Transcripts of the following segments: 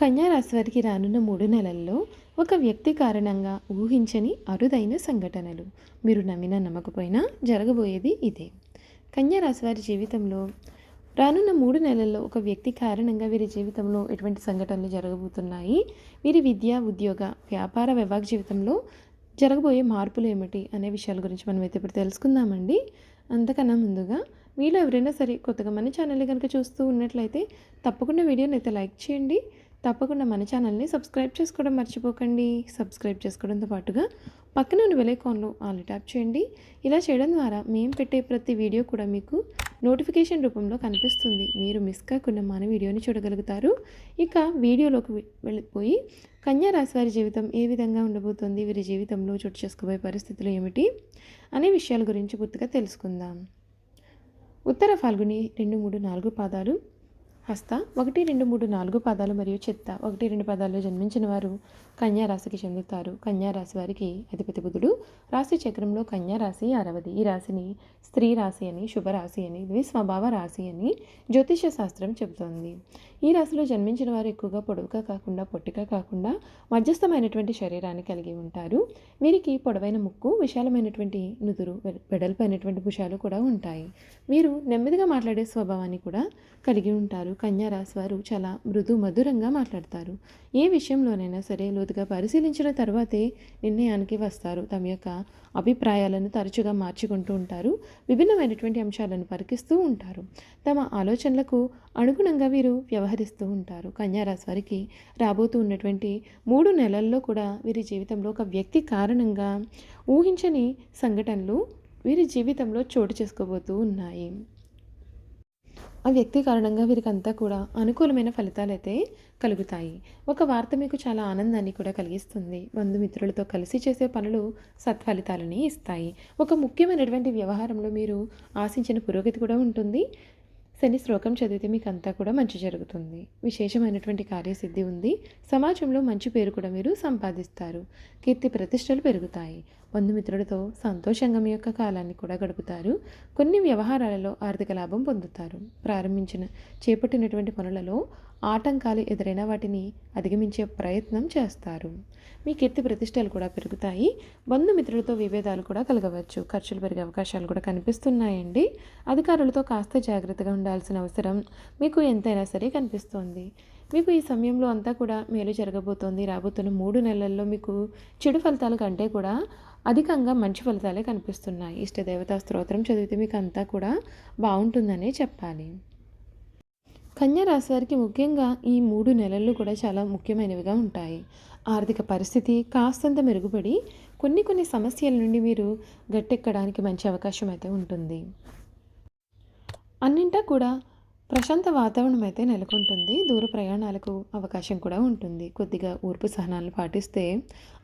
కన్యా వారికి రానున్న మూడు నెలల్లో ఒక వ్యక్తి కారణంగా ఊహించని అరుదైన సంఘటనలు. మీరు నమ్మినా నమ్మకపోయినా జరగబోయేది ఇదే. కన్యా వారి జీవితంలో రానున్న మూడు నెలల్లో ఒక వ్యక్తి కారణంగా వీరి జీవితంలో ఎటువంటి సంఘటనలు జరగబోతున్నాయి? వీరి విద్య ఉద్యోగ వ్యాపార విభాగ జీవితంలో జరగబోయే మార్పులు ఏమిటి అనే విషయాల గురించి మనం అయితే ఇప్పుడు తెలుసుకుందామండి. అంతకన్నా ముందుగా మీలో ఎవరైనా సరే కొత్తగా మన ఛానల్ని కనుక చూస్తూ ఉన్నట్లయితే తప్పకుండా వీడియోని అయితే లైక్ చేయండి. తప్పకుండా మన ఛానల్ని సబ్స్క్రైబ్ చేసుకోవడం మర్చిపోకండి. సబ్స్క్రైబ్ చేసుకోవడంతో పాటుగా పక్కన ఉన్న వెలైకాన్లో ఆల్ ట్యాప్ చేయండి. ఇలా చేయడం ద్వారా మేము పెట్టే ప్రతి వీడియో కూడా మీకు నోటిఫికేషన్ రూపంలో కనిపిస్తుంది. మీరు మిస్ కాకుండా మన వీడియోని చూడగలుగుతారు. ఇక వీడియోలోకి వెళ్ళిపోయి కన్యా రాశి వారి జీవితం ఏ విధంగా ఉండబోతుంది? వీరి జీవితంలో చోటు చేసుకోబోయే పరిస్థితులు ఏమిటి? అనే విషయాల గురించి పూర్తిగా తెలుసుకుందాం. ఉత్తర ఫాల్గుని రెండు మూడు నాలుగు పాదాలు హస్త ఒకటి రెండు మూడు నాలుగు పదాలు మరియు చిత్త. ఒకటి రెండు పదాల్లో జన్మించిన వారు కన్యారాశికి చెందుతారు. కన్యారాశి వారికి అధిపతి బుధుడు. రాశి చక్రంలో కన్యా రాశి అరవది. ఈ రాశిని స్త్రీ రాశి అని శుభరాశి అని ద్విస్వభావ రాశి అని జ్యోతిష శాస్త్రం చెబుతోంది. ఈ రాశిలో జన్మించిన వారు ఎక్కువగా పొడవుగా కాకుండా పొట్టిగా కాకుండా మధ్యస్థమైనటువంటి శరీరాన్ని కలిగి ఉంటారు. వీరికి పొడవైన ముక్కు విశాలమైనటువంటి నుదురు వె- వెడల్పైనటువంటి భుషాలు కూడా ఉంటాయి. వీరు నెమ్మదిగా మాట్లాడే స్వభావాన్ని కూడా కలిగి ఉంటారు. కన్యా వారు చాలా మృదు మధురంగా మాట్లాడతారు. ఏ విషయంలోనైనా సరే లోతుగా పరిశీలించిన తర్వాతే నిర్ణయానికి వస్తారు. తమ యొక్క అభిప్రాయాలను తరచుగా మార్చుకుంటూ ఉంటారు. విభిన్నమైనటువంటి అంశాలను పరికిస్తూ ఉంటారు. తమ ఆలోచనలకు అనుగుణంగా వీరు వ్యవహరిస్తూ ఉంటారు. కన్యా వారికి రాబోతూ ఉన్నటువంటి మూడు నెలల్లో కూడా వీరి జీవితంలో ఒక వ్యక్తి కారణంగా ఊహించని సంఘటనలు వీరి జీవితంలో చోటు చేసుకోబోతూ ఉన్నాయి. ఆ వ్యక్తి కారణంగా వీరికంతా కూడా అనుకూలమైన ఫలితాలు అయితే కలుగుతాయి. ఒక వార్త మీకు చాలా ఆనందాన్ని కూడా కలిగిస్తుంది. బంధుమిత్రులతో కలిసి చేసే పనులు సత్ఫలితాలని ఇస్తాయి. ఒక ముఖ్యమైనటువంటి వ్యవహారంలో మీరు ఆశించిన పురోగతి కూడా ఉంటుంది. శని శ్లోకం చదివితే మీకు అంతా కూడా మంచి జరుగుతుంది. విశేషమైనటువంటి కార్యసిద్ధి ఉంది. సమాజంలో మంచి పేరు కూడా మీరు సంపాదిస్తారు. కీర్తి ప్రతిష్టలు పెరుగుతాయి. బంధుమిత్రులతో సంతోషంగా మీ యొక్క కాలాన్ని కూడా గడుపుతారు. కొన్ని వ్యవహారాలలో ఆర్థిక లాభం పొందుతారు. ప్రారంభించిన చేపట్టినటువంటి పనులలో ఆటంకాలు ఎదురైన వాటిని అధిగమించే ప్రయత్నం చేస్తారు. మీ కీర్తి ప్రతిష్టలు కూడా పెరుగుతాయి. బంధుమిత్రులతో విభేదాలు కూడా కలగవచ్చు. ఖర్చులు పెరిగే అవకాశాలు కూడా కనిపిస్తున్నాయండి. అధికారులతో కాస్త జాగ్రత్తగా ఉండాల్సిన అవసరం మీకు ఎంతైనా సరే కనిపిస్తోంది. మీకు ఈ సమయంలో అంతా కూడా మేలు జరగబోతోంది. రాబోతున్న మూడు నెలల్లో మీకు చెడు ఫలితాల కంటే కూడా అధికంగా మంచి ఫలితాలే కనిపిస్తున్నాయి. ఇష్టదేవతా స్తోత్రం చదివితే మీకు అంతా కూడా బాగుంటుందనే చెప్పాలి. కన్యా వారికి ముఖ్యంగా ఈ మూడు నెలలు కూడా చాలా ముఖ్యమైనవిగా ఉంటాయి. ఆర్థిక పరిస్థితి కాస్తంత మెరుగుపడి కొన్ని కొన్ని సమస్యల నుండి మీరు గట్టెక్కడానికి మంచి అవకాశం అయితే ఉంటుంది. అన్నింటా కూడా ప్రశాంత వాతావరణం అయితే నెలకొంటుంది. దూర ప్రయాణాలకు అవకాశం కూడా ఉంటుంది. కొద్దిగా ఊర్పు సహనాలు పాటిస్తే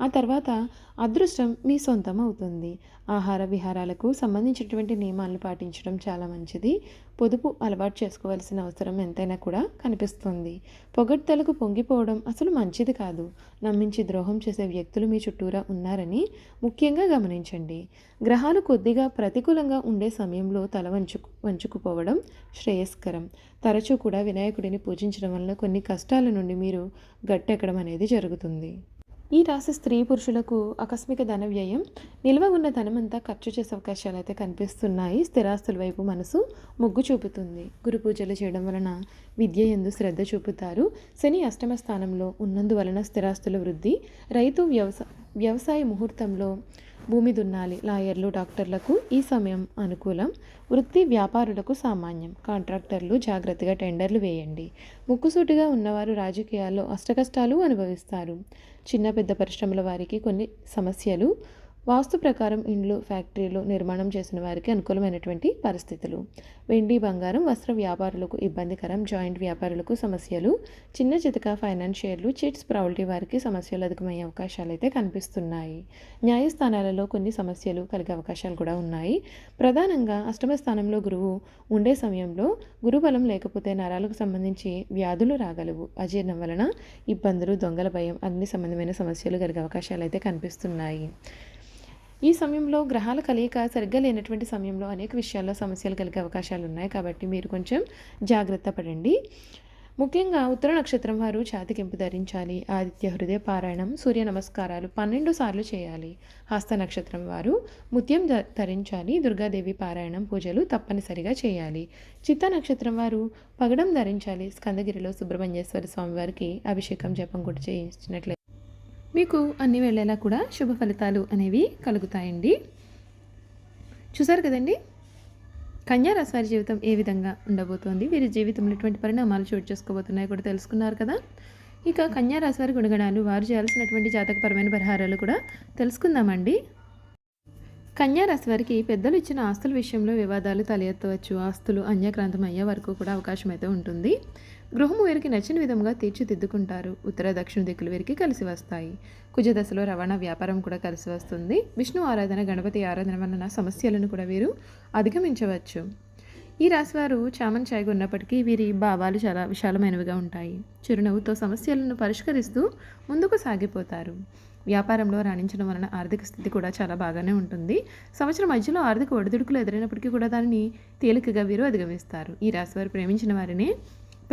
ఆ తర్వాత అదృష్టం మీ సొంతం అవుతుంది. ఆహార విహారాలకు సంబంధించినటువంటి నియమాలను పాటించడం చాలా మంచిది. పొదుపు అలవాటు చేసుకోవాల్సిన అవసరం ఎంతైనా కూడా కనిపిస్తుంది. పొగడ్తలకు పొంగిపోవడం అసలు మంచిది కాదు. నమ్మించి ద్రోహం చేసే వ్యక్తులు మీ చుట్టూరా ఉన్నారని ముఖ్యంగా గమనించండి. గ్రహాలు కొద్దిగా ప్రతికూలంగా ఉండే సమయంలో తల వంచు వంచుకుపోవడం శ్రేయస్కరం. తరచూ కూడా వినాయకుడిని పూజించడం వలన కొన్ని కష్టాల నుండి మీరు గట్టెక్కడం అనేది జరుగుతుంది. ఈ రాశి స్త్రీ పురుషులకు ఆకస్మిక ధన వ్యయం నిల్వ ఉన్న ధనమంతా ఖర్చు చేసే అవకాశాలు అయితే కనిపిస్తున్నాయి. స్థిరాస్తుల వైపు మనసు మొగ్గు చూపుతుంది. గురు పూజలు చేయడం వలన విద్య ఎందు శ్రద్ధ చూపుతారు. శని అష్టమ స్థానంలో ఉన్నందువలన స్థిరాస్తుల వృద్ధి రైతు వ్యవసాయ వ్యవసాయ ముహూర్తంలో భూమి దున్నాలి లాయర్లు డాక్టర్లకు ఈ సమయం అనుకూలం. వృత్తి వ్యాపారులకు సామాన్యం. కాంట్రాక్టర్లు జాగ్రత్తగా టెండర్లు వేయండి. ముక్కుసూటిగా ఉన్నవారు రాజకీయాల్లో అష్టకష్టాలు అనుభవిస్తారు. చిన్న పెద్ద పరిశ్రమల వారికి కొన్ని సమస్యలు వాస్తు ప్రకారం ఇండ్లు ఫ్యాక్టరీలు నిర్మాణం చేసిన వారికి అనుకూలమైనటువంటి పరిస్థితులు. వెండి బంగారం వస్త్ర వ్యాపారులకు ఇబ్బందికరం జాయింట్ వ్యాపారులకు సమస్యలు చిన్న చితక ఫైనాన్షియర్లు చిట్స్ ప్రావల్టీ వారికి సమస్యలు అధికమయ్యే అవకాశాలు అయితే కనిపిస్తున్నాయి. న్యాయస్థానాలలో కొన్ని సమస్యలు కలిగే అవకాశాలు కూడా ఉన్నాయి. ప్రధానంగా అష్టమ స్థానంలో గురువు ఉండే సమయంలో గురుబలం లేకపోతే నరాలకు సంబంధించి వ్యాధులు రాగలవు. అజీర్ణం వలన ఇబ్బందులు దొంగల భయం అగ్ని సంబంధమైన సమస్యలు కలిగే అవకాశాలు అయితే కనిపిస్తున్నాయి. ఈ సమయంలో గ్రహాల కలయిక సరిగ్గా లేనటువంటి సమయంలో అనేక విషయాల్లో సమస్యలు కలిగే అవకాశాలు ఉన్నాయి. కాబట్టి మీరు కొంచెం జాగ్రత్త పడండి. ముఖ్యంగా ఉత్తర నక్షత్రం వారు ఛాతికింపు ధరించాలి. ఆదిత్య హృదయ పారాయణం సూర్య నమస్కారాలు పన్నెండు సార్లు చేయాలి. హస్త నక్షత్రం వారు ముత్యం ధరించాలి. దుర్గాదేవి పారాయణం పూజలు తప్పనిసరిగా చేయాలి. చిత్త నక్షత్రం వారు పగడం ధరించాలి. స్కందగిరిలో సుబ్రహ్మణ్యేశ్వర స్వామి వారికి అభిషేకం జపం కూడా చేయించినట్లయితే మీకు అన్ని వెళ్ళేలా కూడా శుభ ఫలితాలు అనేవి కలుగుతాయండి. చూసారు కదండి? కన్యారాశి వారి జీవితం ఏ విధంగా ఉండబోతోంది? వీరి జీవితంలో ఎటువంటి పరిణామాలు చోటు చేసుకోబోతున్నాయో కూడా తెలుసుకున్నారు కదా? ఇక కన్యారాశి వారి గుణగణాలు వారు చేయాల్సినటువంటి జాతకపరమైన పరిహారాలు కూడా తెలుసుకుందామండి. కన్యా రాశి వారికి పెద్దలు ఇచ్చిన ఆస్తుల విషయంలో వివాదాలు తలెత్తవచ్చు. ఆస్తులు అన్యక్రాంతం అయ్యే వరకు కూడా అవకాశం అయితే ఉంటుంది. గృహము వీరికి నచ్చిన విధంగా తీర్చిదిద్దుకుంటారు. ఉత్తర దక్షిణ దిక్కులు వీరికి కలిసి వస్తాయి. కుజ దశలో రవాణా వ్యాపారం కూడా కలిసి వస్తుంది. విష్ణు ఆరాధన గణపతి ఆరాధన వలన సమస్యలను కూడా వీరు అధిగమించవచ్చు. ఈ రాశివారు చామన్ ఛాయగా ఉన్నప్పటికీ వీరి భావాలు చాలా విశాలమైనవిగా ఉంటాయి. చిరునవ్వుతో సమస్యలను పరిష్కరిస్తూ ముందుకు సాగిపోతారు. వ్యాపారంలో రాణించడం వలన ఆర్థిక స్థితి కూడా చాలా బాగానే ఉంటుంది. సంవత్సరం మధ్యలో ఆర్థిక ఒడిదుడుకులు ఎదురైనప్పటికీ కూడా దానిని తేలికగా వీరు అధిగమిస్తారు. ఈ రాశివారు ప్రేమించిన వారిని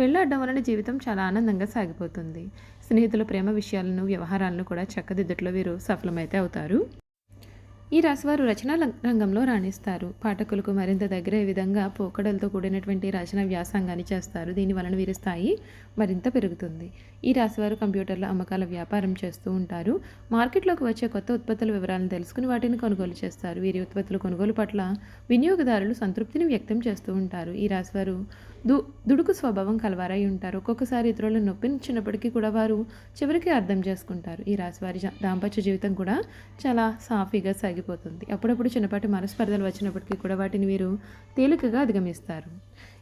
పెళ్ళాడడం వలన జీవితం చాలా ఆనందంగా సాగిపోతుంది. స్నేహితుల ప్రేమ విషయాలను వ్యవహారాలను కూడా చక్కదిద్దట్లో వీరు సఫలమైతే అవుతారు. ఈ రాశివారు రచనా రంగంలో రాణిస్తారు. పాఠకులకు మరింత దగ్గర విధంగా పోకడలతో కూడినటువంటి రచన వ్యాసంగాన్ని చేస్తారు. దీని వలన వీరి స్థాయి మరింత పెరుగుతుంది. ఈ రాశివారు కంప్యూటర్ల అమ్మకాల వ్యాపారం చేస్తూ ఉంటారు. మార్కెట్లోకి వచ్చే కొత్త ఉత్పత్తుల వివరాలను తెలుసుకుని వాటిని కొనుగోలు చేస్తారు. వీరి ఉత్పత్తుల కొనుగోలు పట్ల వినియోగదారులు సంతృప్తిని వ్యక్తం చేస్తూ ఉంటారు. ఈ రాశివారు దు దుడుకు స్వభావం కలవారై ఉంటారు. ఒక్కొక్కసారి ఇతరులను నొప్పించినప్పటికీ కూడా వారు చివరికి అర్థం చేసుకుంటారు. ఈ రాశివారి దాంపత్య జీవితం కూడా చాలా సాఫీగా సాగిపోతుంది. అప్పుడప్పుడు చిన్నపాటి మనస్పర్ధలు వచ్చినప్పటికీ కూడా వాటిని వీరు తేలికగా అధిగమిస్తారు.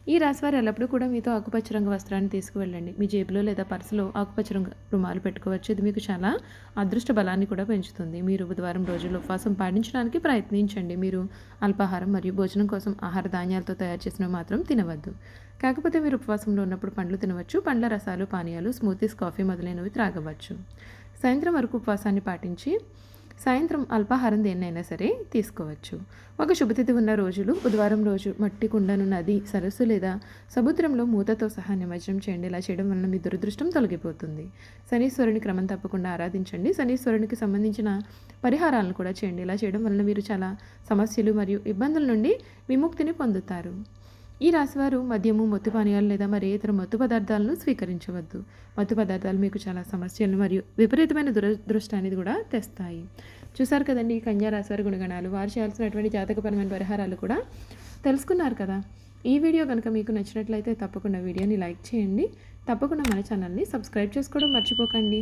ఈ రాశివారు ఎల్లప్పుడూ కూడా మీతో ఆకుపచ్చ రంగు వస్త్రాన్ని తీసుకువెళ్ళండి. మీ జేబులో లేదా పర్సులో ఆకుపచ్చ రంగు రుమాలు పెట్టుకోవచ్చు. ఇది మీకు చాలా అదృష్ట బలాన్ని కూడా పెంచుతుంది. మీరు బుధవారం రోజుల్లో ఉపవాసం పాటించడానికి ప్రయత్నించండి. మీరు అల్పాహారం మరియు భోజనం కోసం ఆహార ధాన్యాలతో తయారు చేసినవి మాత్రం తినవద్దు. కాకపోతే మీరు ఉపవాసంలో ఉన్నప్పుడు పండ్లు తినవచ్చు. పండ్ల రసాలు పానీయాలు స్మూతీస్ కాఫీ మొదలైనవి త్రాగవచ్చు. సాయంత్రం వరకు ఉపవాసాన్ని పాటించి సాయంత్రం అల్పాహారం దేన్నైనా సరే తీసుకోవచ్చు. ఒక శుభతిథి ఉన్న రోజులు బుధవారం రోజు మట్టి కుండను నది సరస్సు లేదా సముద్రంలో మూతతో సహా నిమజ్జనం చేయండి ఇలా చేయడం వలన మీ దురదృష్టం తొలగిపోతుంది. శనీశ్వరుని క్రమం తప్పకుండా ఆరాధించండి. శనీశ్వరునికి సంబంధించిన పరిహారాలను కూడా చేయండి. ఇలా చేయడం వలన మీరు చాలా సమస్యలు మరియు ఇబ్బందుల నుండి విముక్తిని పొందుతారు. ఈ రాశివారు మద్యము మత్తు పానీయాలు లేదా మరి ఇతర మత్తు పదార్థాలను స్వీకరించవద్దు. మత్తు పదార్థాలు మీకు చాలా సమస్యలను మరియు విపరీతమైన దురదృష్టాన్ని కూడా తెస్తాయి. చూసారు కదండి కన్యా రాశివారి గుణగణాలు. వారు చేయాల్సినటువంటి జాతకపరమైన పరిహారాలు కూడా తెలుసుకున్నారు కదా. ఈ వీడియో కనుక మీకు నచ్చినట్లయితే తప్పకుండా వీడియోని లైక్ చేయండి. తప్పకుండా మన ఛానల్ని సబ్స్క్రైబ్ చేసుకోవడం మర్చిపోకండి.